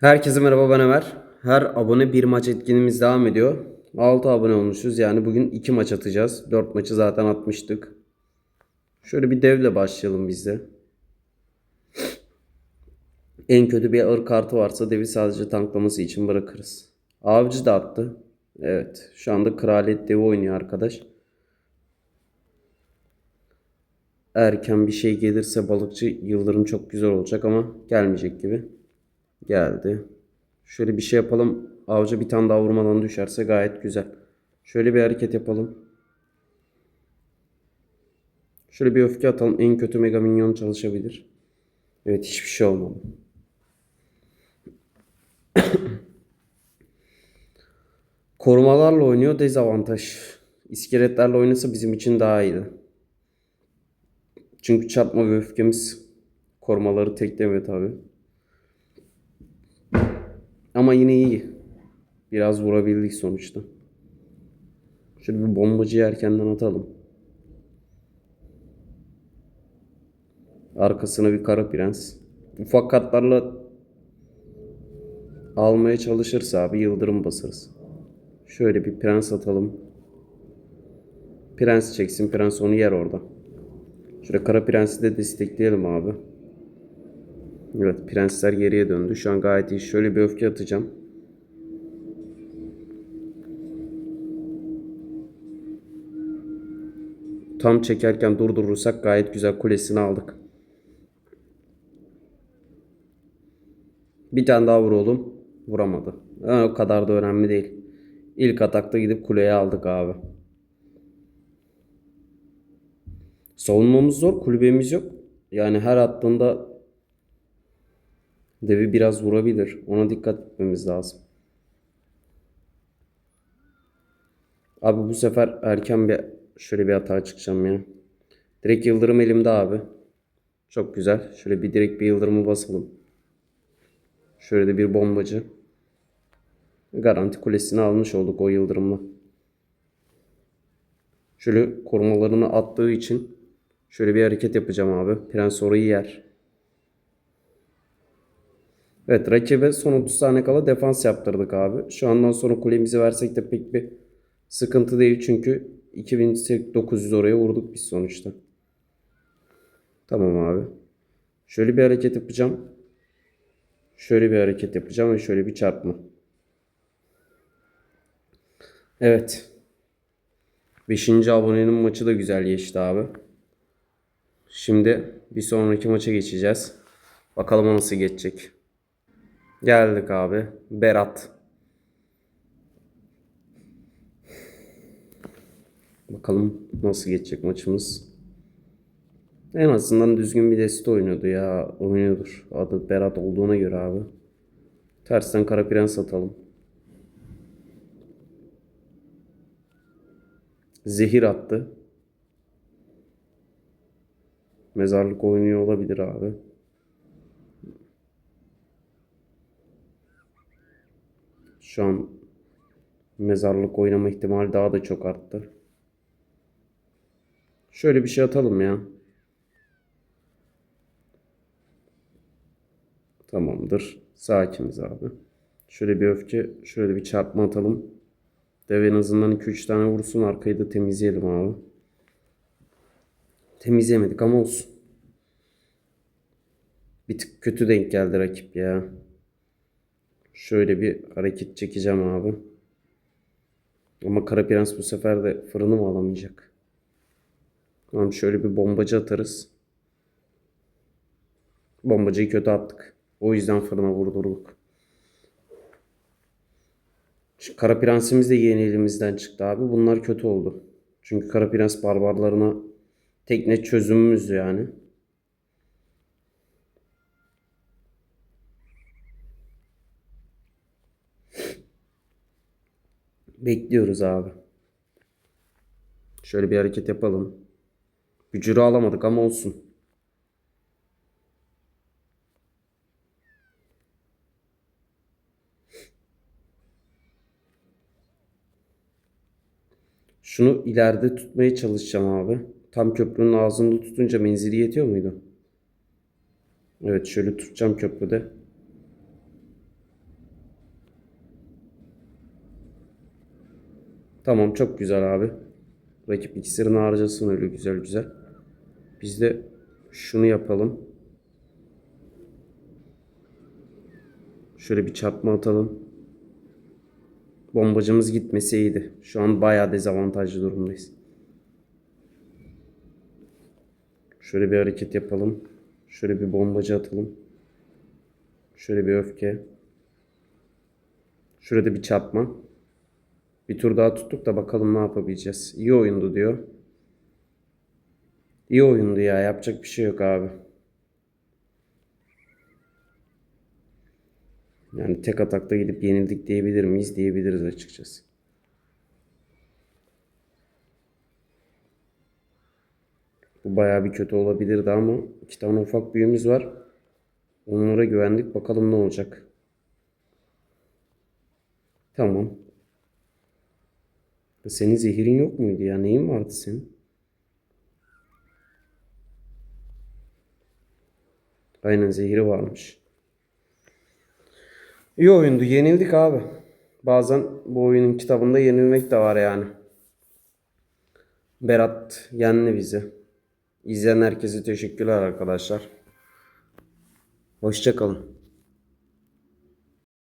Herkese merhaba ben Ömer. Her abone bir maç etkinliğimiz devam ediyor. 6 abone olmuşuz. Yani bugün 2 maç atacağız. 4 maçı zaten atmıştık. Şöyle bir devle başlayalım biz de. En kötü bir ağır kartı varsa devi sadece tanklaması için bırakırız. Avcı da attı. Evet. Şu anda kraliyet devi oynuyor arkadaş. Erken bir şey gelirse balıkçı yıldırım çok güzel olacak ama gelmeyecek gibi. Geldi. Şöyle bir şey yapalım. Avcı bir tane daha vurmadan düşerse gayet güzel. Şöyle bir hareket yapalım. Şöyle bir öfke atalım. En kötü mega minyon çalışabilir. Evet hiçbir şey olmadı. Korumalarla oynuyor dezavantaj. İskeletlerle oynasa bizim için daha iyiydi. Çünkü çarpma ve öfkemiz korumaları teklemiyor tabi. Ama yine iyi. Biraz vurabildik sonuçta. Şöyle bir bombacıyı erkenden atalım. Arkasına bir kara prens. Ufak katlarla almaya çalışırsa abi yıldırım basarız. Şöyle bir prens atalım. Prens çeksin. Prens onu yer orada. Şöyle kara prensi de destekleyelim abi. Evet prensler geriye döndü. Şu an gayet iyi. Şöyle bir öfke atacağım. Tam çekerken durdurursak gayet güzel kulesini aldık. Bir tane daha vur oğlum. Vuramadı. Ha, o kadar da önemli değil. İlk atakta gidip kuleye aldık abi. Savunmamız zor. Kulübemiz yok. Yani her attığında devi biraz vurabilir. Ona dikkat etmemiz lazım. Abi bu sefer erken bir şöyle bir hata çıkacağım ya. Direkt yıldırım elimde abi. Çok güzel. Şöyle bir direkt bir yıldırımı basalım. Şöyle de bir bombacı. Garanti kulesini almış olduk o yıldırımla. Şöyle korumalarını attığı için şöyle bir hareket yapacağım abi. Prens orayı yer. Evet rakibe son 30 saniye kala defans yaptırdık abi. Şu andan sonra kulemizi versek de pek bir sıkıntı değil çünkü 2900 oraya vurduk biz sonuçta. Tamam abi. Şöyle bir hareket yapacağım. Şöyle bir hareket yapacağım ve şöyle bir çarpma. Evet. 5. abonenin maçı da güzel geçti abi. Şimdi bir sonraki maça geçeceğiz. Bakalım nasıl geçecek. Geldik abi. Berat. Bakalım nasıl geçecek maçımız. En azından düzgün bir deste oynuyordu ya. Oynuyordur. Adı Berat olduğuna göre abi. Tersten Kara Prens atalım. Zehir attı. Mezarlık oynuyor olabilir abi. Şu an mezarlık oynama ihtimali daha da çok arttı. Şöyle bir şey atalım ya. Tamamdır. Sakiniz abi. Şöyle bir öfke, şöyle bir çarpma atalım. Dev en azından 2-3 tane vursun. Arkayı da temizleyelim abi. Temizleyemedik ama olsun. Bir tık kötü denk geldi rakip ya. Şöyle bir hareket çekeceğim abi. Ama Kara Prens bu sefer de fırını mı alamayacak? Tamam şöyle bir bombacı atarız. Bombacıyı kötü attık. O yüzden fırına vurdurduk. Şu Kara Prensimiz de yeni elimizden çıktı abi. Bunlar kötü oldu. Çünkü Kara Prens barbarlarına tekne çözümümüzdü yani. Bekliyoruz abi. Şöyle bir hareket yapalım. Bücürü alamadık ama olsun. Şunu ileride tutmaya çalışacağım abi. Tam köprünün ağzında tutunca menzili yetiyor muydu? Evet şöyle tutacağım köprüde. Tamam çok güzel abi. Rakip iksirini harcasın öyle güzel güzel. Biz de şunu yapalım. Şöyle bir çarpma atalım. Bombacımız gitmesi iyiydi. Şu an bayağı dezavantajlı durumdayız. Şöyle bir hareket yapalım. Şöyle bir bombacı atalım. Şöyle bir öfke. Şurada bir çarpma. Bir tur daha tuttuk da bakalım ne yapabileceğiz. İyi oyundu diyor. İyi oyundu ya. Yapacak bir şey yok abi. Yani tek atakta gidip yenildik diyebilir miyiz? Diyebiliriz açıkçası. Bu bayağı bir kötü olabilirdi ama iki tane ufak büyüğümüz var. Onlara güvendik. Bakalım ne olacak. Tamam. Senin zehirin yok muydu ya? Neyin vardı senin? Aynen zehiri varmış. İyi oyundu. Yenildik abi. Bazen bu oyunun kitabında yenilmek de var yani. Berat yendi bizi. İzleyen herkese teşekkürler arkadaşlar. Hoşçakalın.